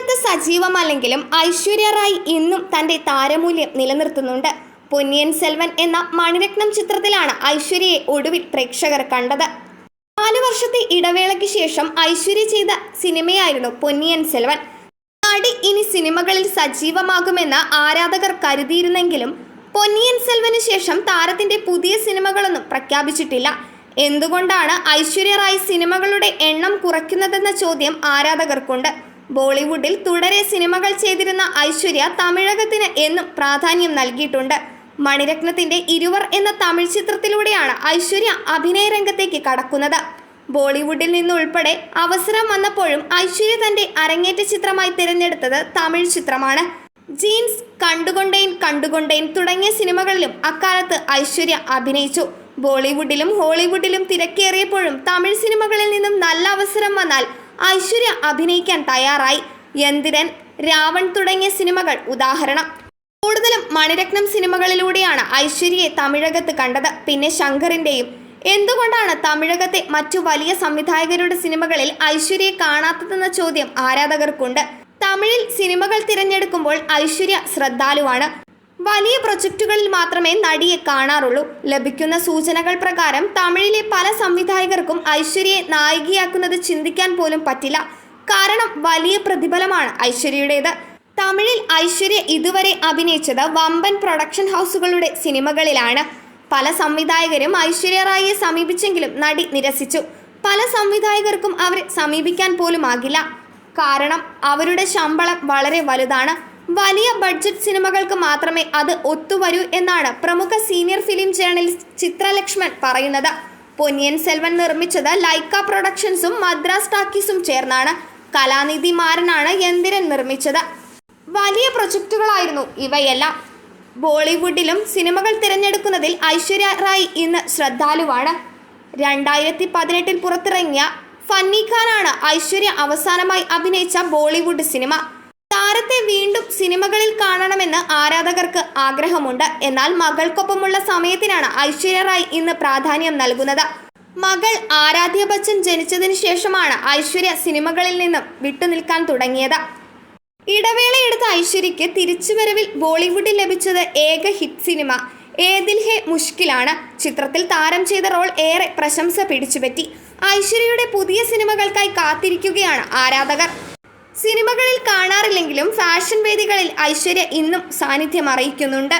താരരംഗത്ത് സജീവമല്ലെങ്കിലും ഐശ്വര്യ റായ് ഇന്നും തന്റെ താരമൂല്യം നിലനിർത്തുന്നുണ്ട്. പൊന്നിയൻ സെൽവൻ എന്ന മണിരത്നം ചിത്രത്തിലാണ് ഐശ്വര്യയെ ഒടുവിൽ പ്രേക്ഷകർ കണ്ടത്. നാല് വർഷത്തെ ഇടവേളയ്ക്ക് ശേഷം ഐശ്വര്യ ചെയ്ത സിനിമയായിരുന്നു പൊന്നിയൻ സെൽവൻ. നടി ഇനി സിനിമകളിൽ സജീവമാകുമെന്ന് ആരാധകർ കരുതിയിരുന്നെങ്കിലും പൊന്നിയൻ സെൽവന് ശേഷം താരത്തിന്റെ പുതിയ സിനിമകളൊന്നും പ്രഖ്യാപിച്ചിട്ടില്ല. എന്തുകൊണ്ടാണ് ഐശ്വര്യ റായ് സിനിമകളുടെ എണ്ണം കുറയ്ക്കുന്നതെന്ന ചോദ്യം ആരാധകർക്കുണ്ട്. ബോളിവുഡിൽ തുടരെ സിനിമകൾ ചെയ്തിരുന്ന ഐശ്വര്യ തമിഴകത്തിന് എന്നും പ്രാധാന്യം നൽകിയിട്ടുണ്ട്. മണിരത്നത്തിന്റെ ഇരുവർ എന്ന തമിഴ് ചിത്രത്തിലൂടെയാണ് ഐശ്വര്യ അഭിനയ രംഗത്തേക്ക് കടക്കുന്നത്. ബോളിവുഡിൽ നിന്നുൾപ്പെടെ അവസരം വന്നപ്പോഴും ഐശ്വര്യ തന്റെ അരങ്ങേറ്റ ചിത്രമായി തിരഞ്ഞെടുത്തത് തമിഴ് ചിത്രമാണ്. ജീൻസ് കണ്ടുകൊണ്ടേൻ കണ്ടുകൊണ്ടേൻ തുടങ്ങിയ സിനിമകളിലും അക്കാലത്ത് ഐശ്വര്യ അഭിനയിച്ചു. ബോളിവുഡിലും ഹോളിവുഡിലും തിരക്കേറിയപ്പോഴും തമിഴ് സിനിമകളിൽ നിന്നും നല്ല അവസരം വന്നാൽ ഐശ്വര്യ അഭിനയിക്കാൻ തയ്യാറായി. യന്തിരൻ രാവൺ തുടങ്ങിയ സിനിമകൾ ഉദാഹരണം. കൂടുതലും മണിരത്നം സിനിമകളിലൂടെയാണ് ഐശ്വര്യയെ തമിഴകത്ത് കണ്ടത്. പിന്നെ ശങ്കറിന്റെയും. എന്തുകൊണ്ടാണ് തമിഴകത്തെ മറ്റു വലിയ സംവിധായകരുടെ സിനിമകളിൽ ഐശ്വര്യയെ കാണാത്തതെന്ന ചോദ്യം ആരാധകർക്കുണ്ട്. തമിഴിൽ സിനിമകൾ തിരഞ്ഞെടുക്കുമ്പോൾ ഐശ്വര്യ ശ്രദ്ധാലുവാണ്. വലിയ പ്രൊജക്റ്റുകളിൽ മാത്രമേ നടിയെ കാണാറുള്ളൂ. ലഭിക്കുന്ന സൂചനകൾ പ്രകാരം തമിഴിലെ പല സംവിധായകർക്കും ഐശ്വര്യയെ നായികയാക്കുന്നത് ചിന്തിക്കാൻ പോലും പറ്റില്ല. കാരണം വലിയ പ്രതിഫലമാണ് ഐശ്വര്യയുടേത്. തമിഴിൽ ഐശ്വര്യ ഇതുവരെ അഭിനയിച്ചത് വമ്പൻ പ്രൊഡക്ഷൻ ഹൗസുകളുടെ സിനിമകളിലാണ്. പല സംവിധായകരും ഐശ്വര്യ റായിയെ സമീപിച്ചെങ്കിലും നടി നിരസിച്ചു. പല സംവിധായകർക്കും അവരെ സമീപിക്കാൻ പോലും ആകില്ല കാരണം അവരുടെ ശമ്പളം വളരെ വലുതാണ്. വലിയ ബഡ്ജറ്റ് സിനിമകൾക്ക് മാത്രമേ അത് ഒത്തുവരൂ എന്നാണ് പ്രമുഖ സീനിയർ ഫിലിം ജേർണലിസ്റ്റ് ചിത്രലക്ഷ്മൺ പറയുന്നത്. പൊന്നിയൻ സെൽവൻ നിർമ്മിച്ചത് ലൈക്ക പ്രൊഡക്ഷൻസും മദ്രാസ് ടാക്കീസും ചേർന്നാണ്. കലാനിധി മാരനാണ് യന്തിരൻ നിർമ്മിച്ചത്. വലിയ പ്രൊജക്റ്റുകളായിരുന്നു ഇവയെല്ലാം. ബോളിവുഡിലും സിനിമകൾ തിരഞ്ഞെടുക്കുന്നതിൽ ഐശ്വര്യ റായ് ഇന്ന് ശ്രദ്ധാലുവാണ്. രണ്ടായിരത്തി പതിനെട്ടിൽ പുറത്തിറങ്ങിയ ഫന്നി ഖാനാണ് ഐശ്വര്യ അവസാനമായി അഭിനയിച്ച ബോളിവുഡ് സിനിമ വീണ്ടും സിനിമകളിൽ കാണണമെന്ന് ആരാധകർക്ക് ആഗ്രഹമുണ്ട്. എന്നാൽ മകൾക്കൊപ്പമുള്ള സമയത്തിനാണ് ഐശ്വര്യ റായ് ഇന്ന് പ്രാധാന്യം നൽകുന്നത്. മകൾ ആരാധ്യ ബച്ചൻ ജനിച്ചതിന് ശേഷമാണ് ഐശ്വര്യ സിനിമകളിൽ നിന്നും വിട്ടുനിൽക്കാൻ തുടങ്ങിയത്. ഇടവേളയെടുത്ത ഐശ്വര്യയ്ക്ക് തിരിച്ചുവരവിൽ ബോളിവുഡിൽ ലഭിച്ചത് ഏക ഹിറ്റ് സിനിമ ഏതിൽ ഹെ മുഷ്കിലാണ്. ചിത്രത്തിൽ താരം ചെയ്ത റോൾ ഏറെ പ്രശംസ പിടിച്ചുപറ്റി. ഐശ്വര്യയുടെ പുതിയ സിനിമകൾക്കായി കാത്തിരിക്കുകയാണ് ആരാധകർ. സിനിമകളിൽ കാണാറില്ലെങ്കിലും ഫാഷൻ വേദികളിൽ ഐശ്വര്യ ഇന്നും സാന്നിധ്യം അറിയിക്കുന്നുണ്ട്.